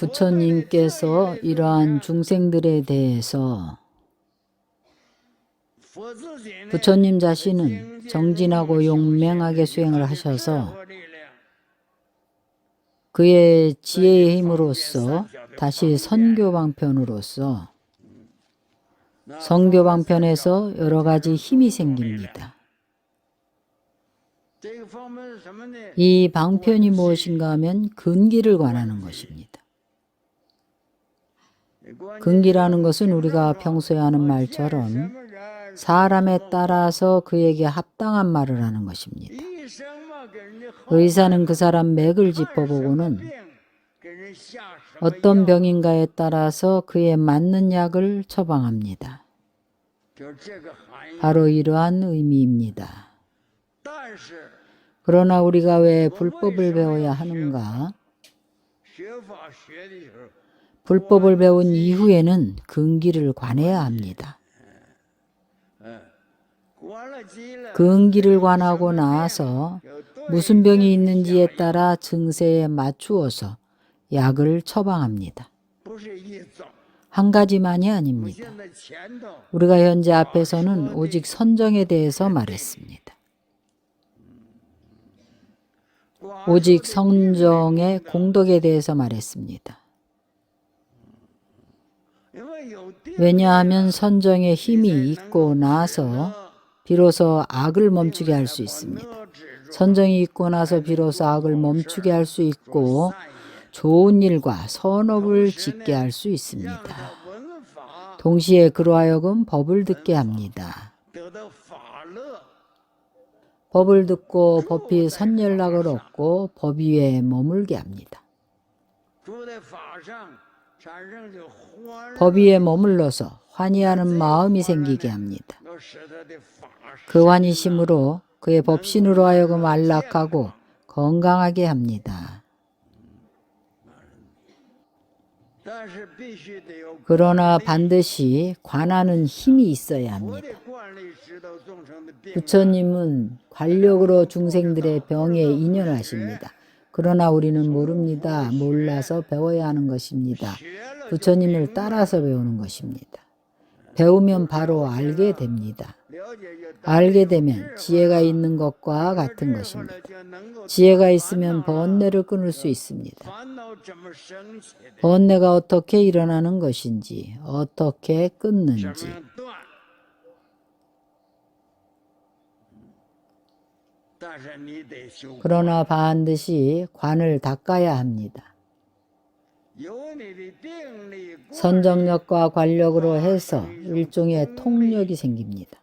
부처님께서 이러한 중생들에 대해서 부처님 자신은 정진하고 용맹하게 수행을 하셔서 그의 지혜의 힘으로써 다시 선교 방편으로서 선교 방편에서 여러 가지 힘이 생깁니다. 이 방편이 무엇인가 하면 근기를 관하는 것입니다. 근기라는 것은 우리가 평소에 하는 말처럼 사람에 따라서 그에게 합당한 말을 하는 것입니다. 의사는 그 사람 맥을 짚어보고는 어떤 병인가에 따라서 그에 맞는 약을 처방합니다. 바로 이러한 의미입니다. 그러나 우리가 왜 불법을 배워야 하는가? 불법을 배운 이후에는 근기를 관해야 합니다. 근기를 관하고 나서 무슨 병이 있는지에 따라 증세에 맞추어서 약을 처방합니다. 한 가지만이 아닙니다. 우리가 현재 앞에서는 오직 선정에 대해서 말했습니다. 오직 성정의 공덕에 대해서 말했습니다. 왜냐하면 선정의 힘이 있고 나서 비로소 악을 멈추게 할 수 있습니다. 선정이 있고 나서 비로소 악을 멈추게 할 수 있고 좋은 일과 선업을 짓게 할 수 있습니다. 동시에 그로하여금 법을 듣게 합니다. 법을 듣고 법이 선연락을 얻고 법 위에 머물게 합니다. 법 위에 머물러서 환희하는 마음이 생기게 합니다. 그 환희심으로 그의 법신으로 하여금 안락하고 건강하게 합니다. 그러나 반드시 관하는 힘이 있어야 합니다. 부처님은 관력으로 중생들의 병에 인연하십니다. 그러나 우리는 모릅니다. 몰라서 배워야 하는 것입니다. 부처님을 따라서 배우는 것입니다. 배우면 바로 알게 됩니다. 알게 되면 지혜가 있는 것과 같은 것입니다. 지혜가 있으면 번뇌를 끊을 수 있습니다. 번뇌가 어떻게 일어나는 것인지, 어떻게 끊는지, 그러나 반드시 관을 닦아야 합니다. 선정력과 관력으로 해서 일종의 통력이 생깁니다.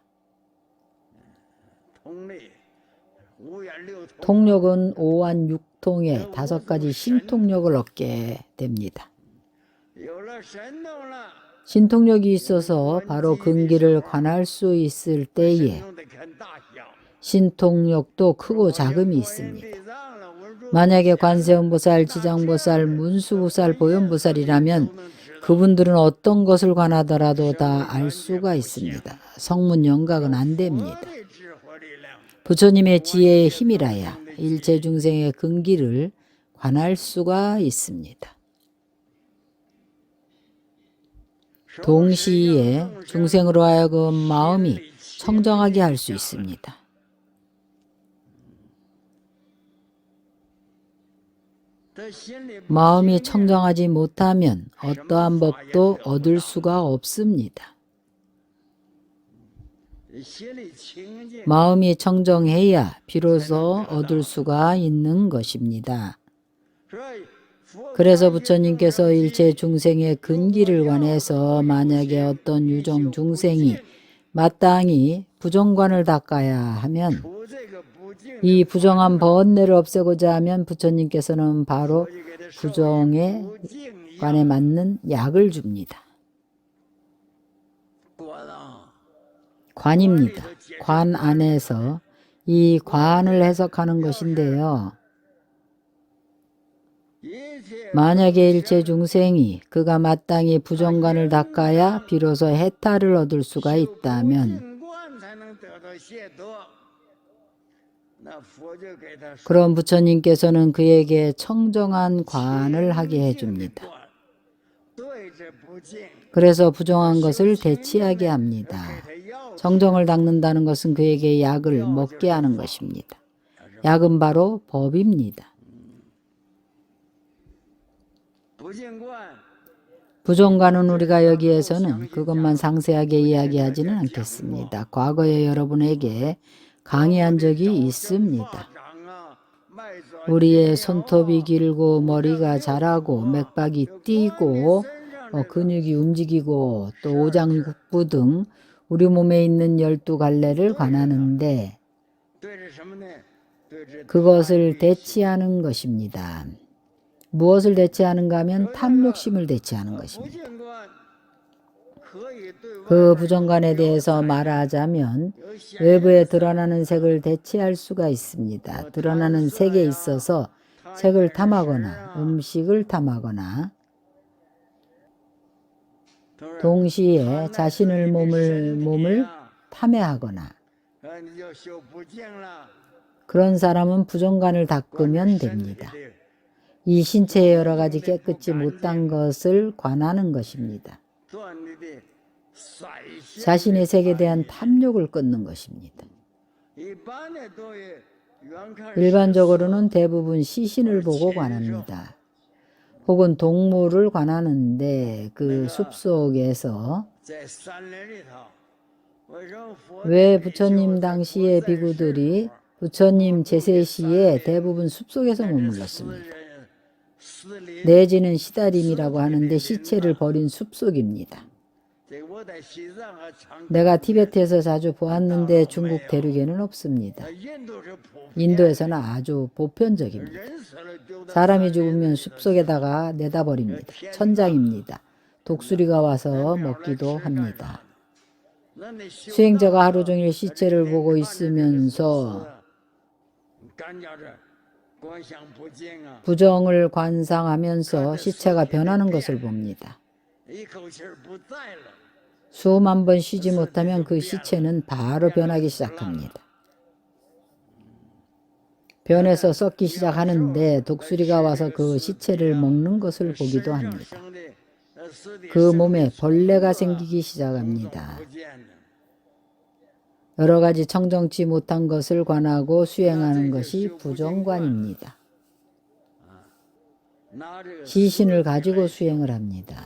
통력은 오한 육통의 다섯 가지 신통력을 얻게 됩니다. 신통력이 있어서 바로 근기를 관할 수 있을 때에 신통력도 크고 작음이 있습니다. 만약에 관세음보살, 지장보살, 문수보살, 보현보살이라면 그분들은 어떤 것을 관하더라도 다 알 수가 있습니다. 성문 영각은 안 됩니다. 부처님의 지혜의 힘이라야 일체 중생의 근기를 관할 수가 있습니다. 동시에 중생으로 하여금 마음이 청정하게 할 수 있습니다. 마음이 청정하지 못하면 어떠한 법도 얻을 수가 없습니다. 마음이 청정해야 비로소 얻을 수가 있는 것입니다. 그래서 부처님께서 일체 중생의 근기를 관해서 만약에 어떤 유정 중생이 마땅히 부정관을 닦아야 하면 이 부정한 번뇌를 없애고자 하면 부처님께서는 바로 부정에 관에 맞는 약을 줍니다. 관입니다. 관 안에서 이 관을 해석하는 것인데요. 만약에 일체 중생이 그가 마땅히 부정관을 닦아야 비로소 해탈을 얻을 수가 있다면 그럼 부처님께서는 그에게 청정한 관을 하게 해줍니다. 그래서 부정한 것을 대치하게 합니다. 정정을 닦는다는 것은 그에게 약을 먹게 하는 것입니다. 약은 바로 법입니다. 부정과는 우리가 여기에서는 그것만 상세하게 이야기하지는 않겠습니다. 과거에 여러분에게 강의한 적이 있습니다. 우리의 손톱이 길고 머리가 자라고 맥박이 뛰고 어, 근육이 움직이고 또 오장육부 등 우리 몸에 있는 열두 갈래를 관하는데 그것을 대치하는 것입니다. 무엇을 대체하는가 하면 탐욕심을 대체하는 것입니다. 그 부정관에 대해서 말하자면 외부에 드러나는 색을 대체할 수가 있습니다. 드러나는 색에 있어서 색을 탐하거나 음식을 탐하거나 동시에 자신을 몸을 몸을 탐해하거나 그런 사람은 부정관을 닦으면 됩니다. 이 신체의 여러 가지 깨끗이 못한 것을 관하는 것입니다. 자신의 색에 대한 탐욕을 끊는 것입니다. 일반적으로는 대부분 시신을 보고 관합니다. 혹은 동물을 관하는데 그 숲속에서 왜 부처님 당시의 비구들이 부처님 제세 시에 대부분 숲속에서 머물렀습니다. 내지는 시다림이라고 하는데 시체를 버린 숲속입니다. 내가 티베트에서 자주 보았는데 중국 대륙에는 없습니다. 인도에서는 아주 보편적입니다. 사람이 죽으면 숲속에다가 내다 버립니다. 천장입니다. 독수리가 와서 먹기도 합니다. 수행자가 하루 종일 시체를 보고 있으면서 부정을 관상하면서 시체가 변하는 것을 봅니다. 수만 번 쉬지 못하면 그 시체는 바로 변하기 시작합니다. 변해서 썩기 시작하는데 독수리가 와서 그 시체를 먹는 것을 보기도 합니다. 그 몸에 벌레가 생기기 시작합니다. 여러 가지 청정치 못한 것을 관하고 수행하는 것이 부정관입니다. 시신을 가지고 수행을 합니다.